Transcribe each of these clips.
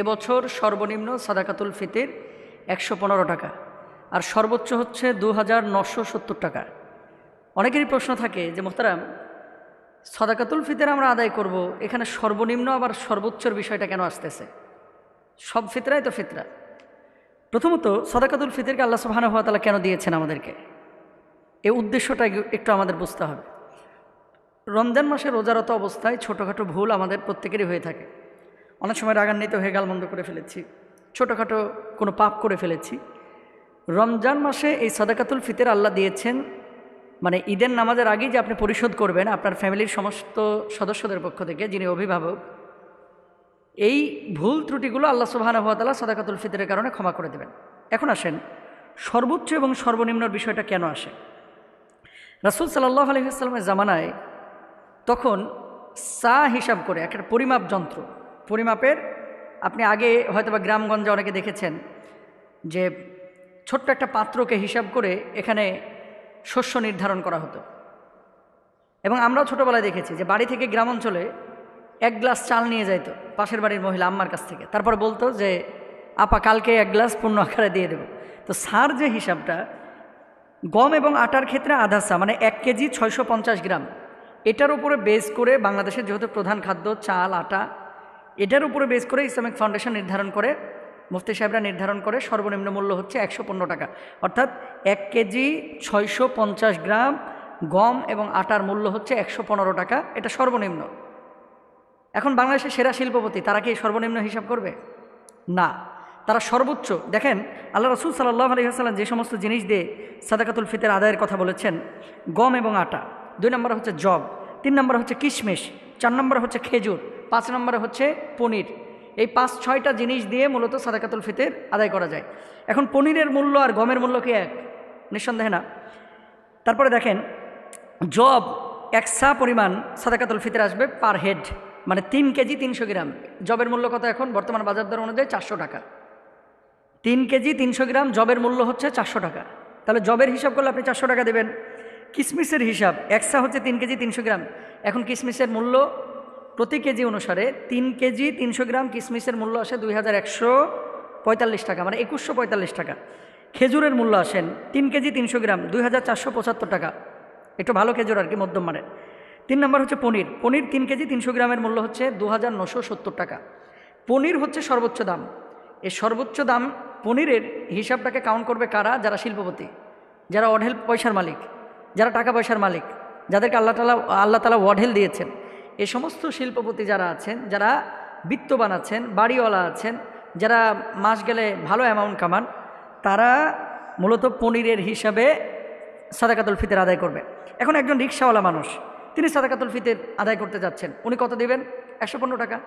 এবছর সর্বনিম্ন সাদাকাতুল ফিতির একশো পনেরো টাকা, আর সর্বোচ্চ হচ্ছে দু হাজার নশো সত্তর টাকা। অনেকেরই প্রশ্ন থাকে যে, মোহতারাম, সদাকাতুল ফিতের আমরা আদায় করব, এখানে সর্বনিম্ন আবার সর্বোচ্চর বিষয়টা কেন আসতেছে? সব ফিতরাই তো ফিতরা। প্রথমত, সদাকাতুল ফিতরকে আল্লাহ সুবাহানুভাতালা কেন দিয়েছেন আমাদেরকে? এই উদ্দেশ্যটা একটু আমাদের বুঝতে হবে। রমজান মাসে রোজারত অবস্থায় ছোটোখাটো ভুল আমাদের প্রত্যেকেরই হয়ে থাকে। অনেক সময় রাগান্বিত হয়ে গালমন্দ করে ফেলেছি। ছোটোখাটো কোনো পাপ করে ফেলেছি। রমজান মাসে এই সদাকাতুল ফিতের আল্লাহ দিয়েছেন। মানে ঈদের নামাজের আগেই যে আপনি পরিশোধ করবেন আপনার ফ্যামিলির সমস্ত সদস্যদের পক্ষ থেকে, যিনি অভিভাবক, এই ভুল ত্রুটিগুলো আল্লাহ সুবাহানুভাতালা সদাকাতুল ফিতরের কারণে ক্ষমা করে দেবেন। এখন আসেন, সর্বোচ্চ এবং সর্বনিম্নর বিষয়টা কেন আসে? রাসুল সাল্লাহ আলহিহাস্লামের জামানায় তখন সা হিসাব করে, একটা পরিমাপ যন্ত্র পরিমাপের, আপনি আগে হয়তো বা গ্রামগঞ্জে অনেকে দেখেছেন যে ছোট্ট একটা পাত্রকে হিসাব করে এখানে শস্য নির্ধারণ করা হতো। এবং আমরাও ছোটোবেলায় দেখেছি যে বাড়ি থেকে গ্রাম অঞ্চলে এক গ্লাস চাল নিয়ে যাইতো পাশের বাড়ির মহিলা আম্মার কাছ থেকে। তারপর বলতো যে, আপা, কালকে এক গ্লাস পূর্ণ আকারে দিয়ে দেবো। তো সার যে হিসাবটা, গম এবং আটার ক্ষেত্রে আধা সা মানে এক কেজি ছয়শো পঞ্চাশ গ্রাম, এটার উপরে বেস করে বাংলাদেশের যেহেতু প্রধান খাদ্য চাল, আটা এটার উপরে বেস করে ইসলামিক ফাউন্ডেশন নির্ধারণ করে, মুফতি সাহেবরা নির্ধারণ করে সর্বনিম্ন মূল্য হচ্ছে একশো পনেরো টাকা। অর্থাৎ এক কেজি ছয়শো পঞ্চাশ গ্রাম গম এবং আটার মূল্য হচ্ছে একশো পনেরো টাকা, এটা সর্বনিম্ন। এখন বাংলাদেশের সেরা শিল্পপতি, তারা কি সর্বনিম্ন হিসাব করবে? না। তারা সর্বোচ্চ, দেখেন, আল্লাহ রসুল সাল্লাহ আলহিহাস্লাম যে সমস্ত জিনিস দিয়ে সাদাকাতুল ফিতের আদায়ের কথা বলেছেন, গম এবং আটা, দুই নম্বর হচ্ছে জব, তিন নম্বর হচ্ছে কিশমিশ, চার নম্বর হচ্ছে খেজুর পাঁচ নম্বরে হচ্ছে পনির। এই পাঁচ, ছয়টা জিনিস দিয়ে মূলত সাদাকাতুল ফিতের আদায় করা যায়। এখন পনিরের মূল্য আর গমের মূল্য কি এক? নিঃসন্দেহে না। তারপরে দেখেন, জব একসা পরিমাণ সাদাকাতুল ফিতের আসবে পার হেড মানে তিন কেজি তিনশো গ্রাম। জবের মূল্য কত এখন? বর্তমান বাজার দর অনুযায়ী চারশো টাকা। তিন কেজি তিনশো গ্রাম, জবের মূল্য হচ্ছে চারশো টাকা। তাহলে জবের হিসাব করলে আপনি চারশো টাকা দেবেন। কিসমিসের হিসাব একসা হচ্ছে তিন কেজি তিনশো গ্রাম। এখন কিসমিসের মূল্য প্রতি কেজি অনুসারে তিন কেজি তিনশো গ্রাম কিসমিসের মূল্য আসে দুই হাজার একশো পঁয়তাল্লিশ টাকা মানে একুশশো পঁয়তাল্লিশ টাকা। খেজুরের মূল্য আসেন তিন কেজি তিনশো গ্রাম দুই হাজার চারশো পঁচাত্তর টাকা। একটু ভালো খেজুর আর কি, মধ্যম মানের। তিন নম্বর হচ্ছে পনির। পনির তিন কেজি তিনশো গ্রামের মূল্য হচ্ছে দু হাজার নশো সত্তর টাকা। পনির হচ্ছে সর্বোচ্চ দাম। এই সর্বোচ্চ দাম পনিরের হিসাবটাকে কাউন্ট করবে কারা? যারা শিল্পপতি, যারা অঢেল পয়সার মালিক, যারা টাকা পয়সার মালিক, যাদেরকে আল্লাহ তালা আল্লাহ তালা ওয়াঢেল দিয়েছেন। এ সমস্ত শিল্পপতি যারা আছেন, যারা বিত্তবান আছেন, বাড়িওয়ালা আছেন, যারা মাস গেলে ভালো অ্যামাউন্ট কামান, তারা মূলত পনিরের হিসাবে সাদাকাতুল ফিতের আদায় করবে। এখন একজন রিক্সাওয়ালা মানুষ, তিনি সাদাকাতুল ফিতের আদায় করতে যাচ্ছেন, উনি কত দেবেন? একশো পনেরো টাকা।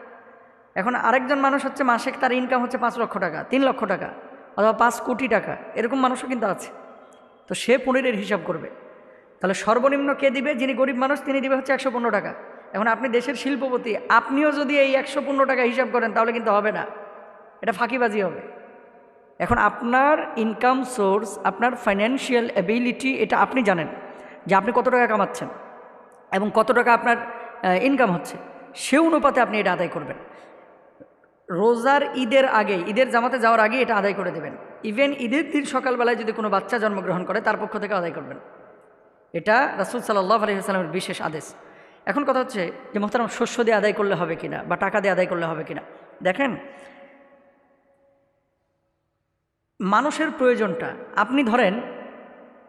এখন আরেকজন মানুষ হচ্ছে মাসে তার ইনকাম হচ্ছে পাঁচ লক্ষ টাকা, তিন লক্ষ টাকা, অথবা পাঁচ কোটি টাকা, এরকম মানুষও কিন্তু আছে। তো সে পনিরের হিসাব করবে। তাহলে সর্বনিম্ন কে দিবে? যিনি গরিব মানুষ, তিনি দিবে হচ্ছে একশো পনেরো টাকা। এখন আপনি দেশের শিল্পপতি, আপনিও যদি এই একশো পনেরো টাকা হিসাব করেন, তাহলে কিন্তু হবে না। এটা ফাঁকিবাজি হবে। এখন আপনার ইনকাম সোর্স আপনার ফাইন্যান্সিয়াল অ্যাবিলিটি এটা আপনি জানেন যে আপনি কত টাকা কামাচ্ছেন এবং কত টাকা আপনার ইনকাম হচ্ছে। সে অনুপাতে আপনি এটা আদায় করবেন। রোজার ঈদের আগে, ঈদের জামাতে যাওয়ার আগে এটা আদায় করে দেবেন। ইভেন ঈদের দিন সকালবেলায় যদি কোনো বাচ্চা জন্মগ্রহণ করে, তার পক্ষ থেকে আদায় করবেন। এটা রাসুল সাল্লাহ আলহিহাস্লামের বিশেষ আদেশ। এখন কথা হচ্ছে যে মোহতারাম শস্য দিয়ে আদায় করলে হবে কিনা বা টাকা দিয়ে আদায় করলে হবে কিনা। দেখেন, মানুষের প্রয়োজনটা, আপনি ধরেন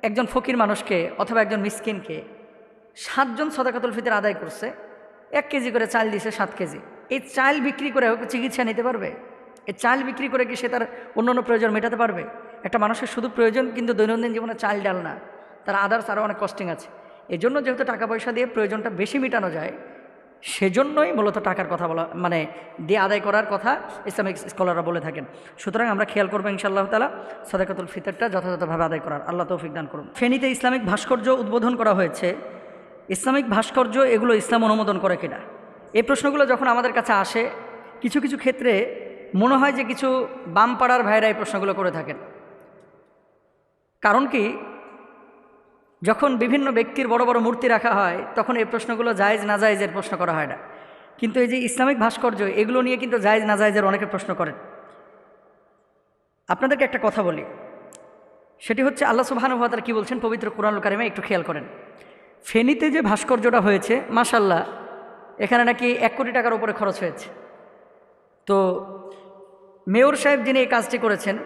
একজন ফকির মানুষকে অথবা একজন মিসকিনকে সাতজন সদাকাতুল ফিতের আদায় করছে, এক কেজি করে চাল দিছে সাত কেজি। এই চাল বিক্রি করে চিকিৎসা নিতে পারবে? এই চাল বিক্রি করে কি সে তার অন্য প্রয়োজন মেটাতে পারবে? একটা মানুষের শুধু প্রয়োজন কিন্তু দৈনন্দিন জীবনে চাল ডাল না, তার আদার্স আরও অনেক কস্টিং আছে। এই জন্য যেহেতু টাকা পয়সা দিয়ে প্রয়োজনটা বেশি মেটানো যায়, সেজন্যই মূলত টাকার কথা বলা মানে দিয়ে আদায় করার কথা ইসলামিক স্কলাররা বলে থাকেন। সুতরাং আমরা খেয়াল করব ইনশাআল্লাহ তালা সাদাকাতুল ফিতরটা যথাযথভাবে আদায় করার। আল্লাহ তৌফিক দান করুন। ফেনীতে ইসলামিক ভাস্কর্য উদ্বোধন করা হয়েছে। ইসলামিক ভাস্কর্য এগুলো ইসলাম অনুমোদন করে কিনা? এই প্রশ্নগুলো যখন আমাদের কাছে আসে, কিছু কিছু ক্ষেত্রে মনে হয় যে কিছু বাম পাড়ার ভাইরা এই প্রশ্নগুলো করে থাকেন। কারণ কি? যখন বিভিন্ন ব্যক্তির বড় বড় মূর্তি রাখা হয়, তখন এই প্রশ্নগুলো জায়েজ না জায়েজের প্রশ্ন করা হয় না। কিন্তু এই যে ইসলামিক ভাস্কর্য, এগুলো নিয়ে কিন্তু জায়েজ না জায়জের অনেকে প্রশ্ন করেন। আপনাদেরকে একটা কথা বলি। সেটি হচ্ছে আল্লাহ সুবাহানুভাতার কি বলছেন? পবিত্র কোরআনুল কারিমে একটু খেয়াল করেন। ফেনীতে যে ভাস্কর্যটা হয়েছে মাসাল্লাহ এখানে নাকি এক কোটি টাকার উপরে খরচ হয়েছে। তো মেয়র সাহেব যিনি এই কাজটি করেছেন,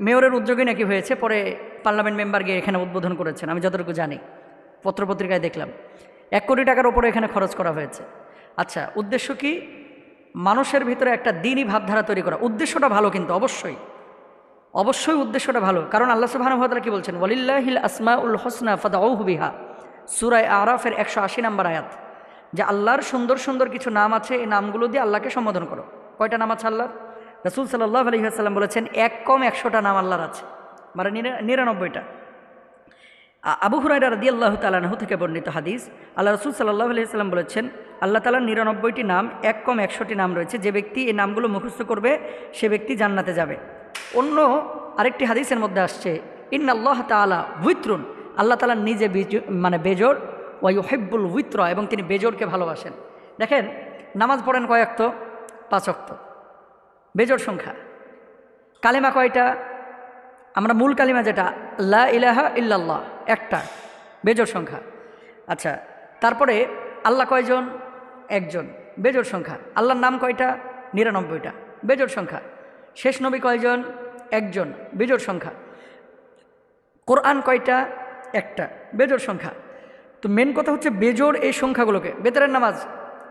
মেয়রের উদ্যোগে নাকি হয়েছে, পরে পার্লামেন্ট মেম্বার গিয়ে এখানে উদ্বোধন করেছেন, আমি যতটুকু জানি। পত্রপত্রিকায় দেখলাম। এক কোটি টাকার ওপরে এখানে খরচ করা হয়েছে। আচ্ছা উদ্দেশ্য কি? মানুষের ভিতরে একটা দিনই ভাবধারা তৈরি করা। উদ্দেশ্যটা ভালো কিন্তু, অবশ্যই। অবশ্যই উদ্দেশ্যটা ভালো। কারণ আল্লাহ সুবাহানুভাতালা কি বলছেন? ওয়ালিল্লাহিল আসমা উল হোসনা ফাদাউ বিহা। সুরায় আরাফের একশো আশি নাম্বার আয়াত। যে আল্লাহর সুন্দর সুন্দর কিছু নাম আছে, এই নামগুলো দিয়ে আল্লাহকে সম্বোধন করো। কয়টা নাম আছে আল্লাহর? রসুল সাল্লাহ আলহিহাসাল্লাম বলেছেন, এক কম একশোটা নাম আল্লাহর আছে। মানে নিরা- নিরানব্বইটা। আবু হুরাইরা রাদি আল্লাহ তালাহু থেকে বর্ণিত হাদিস, আল্লাহ রসুল সাল্লাহ আলহিহাল্লাম বলেছেন, আল্লাহ তালার নিরানব্বইটি নাম, এক কম একশোটি নাম রয়েছে, যে ব্যক্তি এই নামগুলো মুখস্থ করবে, সে ব্যক্তি জান্নাতে যাবে। অন্য আরেকটি হাদিসের মধ্যে আসছে ইন আল্লাহ তালা উইত্রুন, আল্লাহ তালা নিজে মানে বেজোর ওয়াই হেব্বুল উইত্র, এবং তিনি বেজোরকে ভালোবাসেন। দেখেন, নামাজ পড়েন কয়েকত পাঁচ অক্ত। বেজোর সংখ্যা। কালেমা কয়টা? আমরা মূল কালিমা যেটা, লা ইলাহা ইল্লাল্লাহ, একটা বেজোর সংখ্যা। আচ্ছা তারপরে আল্লাহ কয়জন? একজন বেজোর সংখ্যা। আল্লাহর নাম কয়টা? নিরানব্বইটা বেজোর সংখ্যা। শেষ নবী কয়জন? একজন বেজোর সংখ্যা। কোরআন কয়টা? একটা বেজোর সংখ্যা। তো মেন কথা হচ্ছে বেজোর এই সংখ্যাগুলোকে। বেতরের নামাজ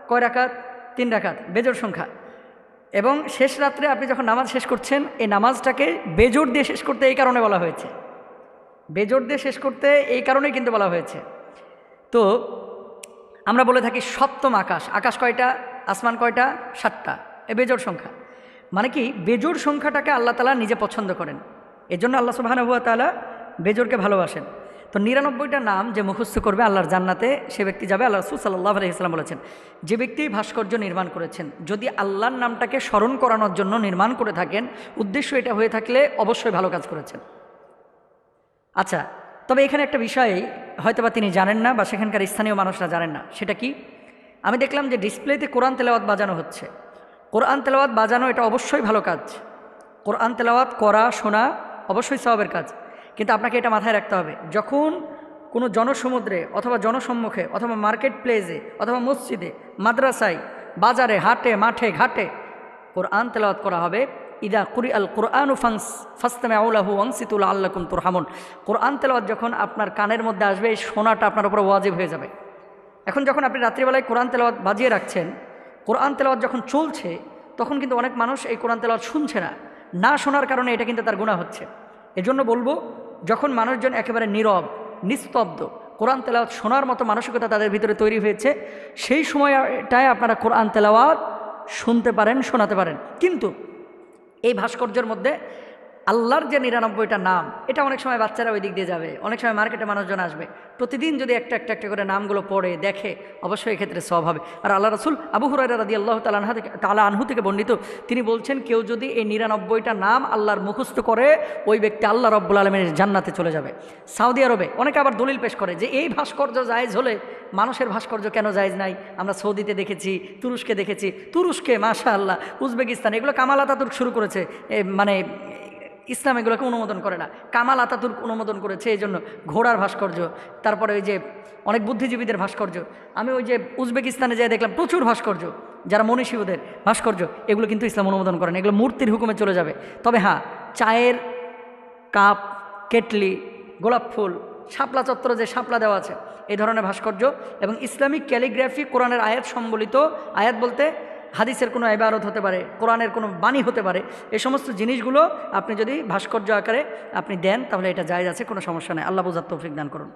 কয় রাকাত? তিন রাকাত বেজোর সংখ্যা। এবং শেষ রাত্রে আপনি যখন নামাজ শেষ করছেন, এই নামাজটাকে বেজোর দিয়ে শেষ করতে এই কারণে বলা হয়েছে। বেজোর দিয়ে শেষ করতে এই কারণেই কিন্তু বলা হয়েছে। তো আমরা বলে থাকি সপ্তম আকাশ। আকাশ কয়টা? আসমান কয়টা? সাতটা। এ বেজোর সংখ্যা। মানে কি? বেজোর সংখ্যাটাকে আল্লাহ তালা নিজে পছন্দ করেন। এজন্য আল্লাহ সুবাহানুয়া তালা বেজোরকে ভালোবাসেন। তো নিরানব্বইটা নাম যে মুখস্থ করবে আল্লাহর জান্নাতে, সে ব্যক্তি যাবে আল্লাহ রসুল সাল্লাহ আলহিহাস্লাম বলেছেন, যে ব্যক্তি ভাস্কর্য নির্মাণ করেছেন, যদি আল্লাহর নামটাকে স্মরণ করানোর জন্য নির্মাণ করে থাকেন, উদ্দেশ্য এটা হয়ে থাকলে অবশ্যই ভালো কাজ করেছেন। আচ্ছা তবে এখানে একটা বিষয়, হয়তোবা তিনি জানেন না বা সেখানকার স্থানীয় মানুষরা জানেন না, সেটা কি? আমি দেখলাম যে ডিসপ্লেতে কোরআন তেলাওয়াত বাজানো হচ্ছে। কোরআন তেলাওয়াত বাজানো এটা অবশ্যই ভালো কাজ। কোরআন তেলাওয়াত করা, শোনা অবশ্যই সবাবের কাজ। কিন্তু আপনাকে এটা মাথায় রাখতে হবে। যখন কোনো জনসমুদ্রে অথবা জনসম্মুখে অথবা মার্কেট প্লেসে অথবা মসজিদে, মাদ্রাসায়, বাজারে, হাটে, মাঠে, ঘাটে কোরআন তেলাওয়াত করা হবে, ইদা কুরি আল কোরআন ফাংস ফাস্তামে আউলাহু ওয়াংসিতুল আল্লাকুম তুরহামুন। কোরআন তেলাওয়াত যখন আপনার কানের মধ্যে আসবে, এই সোনাটা আপনার উপর ওয়াজিব হয়ে যাবে। এখন যখন আপনি রাত্রিবেলায় কোরআন তেলাওয়াত বাজিয়ে রাখছেন, কোরআন তেলাওয়াত যখন চলছে, তখন কিন্তু অনেক মানুষ এই কোরআন তেলাওয়াত শুনছে না। না শোনার কারণে এটা কিন্তু তার গুণা হচ্ছে। এজন্য বলব যখন মানুষজন একেবারে নীরব, নিস্তব্ধ, কোরআন তেলাওয়াত শোনার মতো মানসিকতা তাদের ভিতরে তৈরি হয়েছে, সেই সময়টায় আপনারা কোরআন তেলাওয়াত শুনতে পারেন, শোনাতে পারেন। কিন্তু এই ভাস্কর্যের মধ্যে আল্লাহর যে নিরানব্বইটা নাম, এটা অনেক সময় বাচ্চারা ওই দিক দিয়ে যাবে। অনেক সময় মার্কেটে মানুষজন আসবে। প্রতিদিন যদি একটা একটা একটা করে নামগুলো পড়ে, দেখে, অবশ্যই এক্ষেত্রে সব হবে। আর আল্লাহ রসুল আবু হুরাই রাদি আল্লাহ তালাহা থেকে তালা আনহু থেকে বর্ণিত, তিনি বলছেন, কেউ যদি এই নিরানব্বইটা নাম আল্লাহর মুখস্থ করে, ওই ব্যক্তি আল্লাহ রব্বুল আলমের জান্নাতে চলে যাবে। সাউদি আরবে অনেকে আবার দলিল পেশ করে যে, এই ভাস্কর্য জায়েজ হলে মানুষের ভাস্কর্য কেন জায়েজ নাই? আমরা সৌদিতে দেখেছি, তুরস্কে দেখেছি। তুরস্কে মাশা আল্লাহ উজবেকিস্তান, এগুলো কামাল আতাতুর্ক শুরু করেছে। মানে ইসলাম এগুলোকে অনুমোদন করে না। কামাল আতাতুর্ক অনুমোদন করেছে এই জন্য ঘোড়ার ভাস্কর্য, তারপরে ওই যে অনেক বুদ্ধিজীবীদের ভাস্কর্য। আমি ওই যে উজবেকিস্তানে যাই দেখলাম প্রচুর ভাস্কর্য, যারা মনীষী ওদের ভাস্কর্য, এগুলো কিন্তু ইসলাম অনুমোদন করে না, এগুলো মূর্তির হুকুমে চলে যাবে। তবে হ্যাঁ চায়ের কাপ, কেটলি, গোলাপ ফুল, শাপলা চত্বরে যে শাপলা দেওয়া আছে, এই ধরনের ভাস্কর্য এবং ইসলামিক ক্যালিগ্রাফি কোরআনের আয়াত সম্বলিত আয়াত বলতে হাদিসের কোনো এবারত হতে পারে, কোরআনের কোনো বাণী হতে পারে, এই সমস্ত জিনিসগুলো আপনি যদি ভাস্কর্য আকারে আপনি দেন, তাহলে এটা জায়জ আছে, কোনো সমস্যা নেই। আল্লাহ বুঝার তৌফিক দান করুন।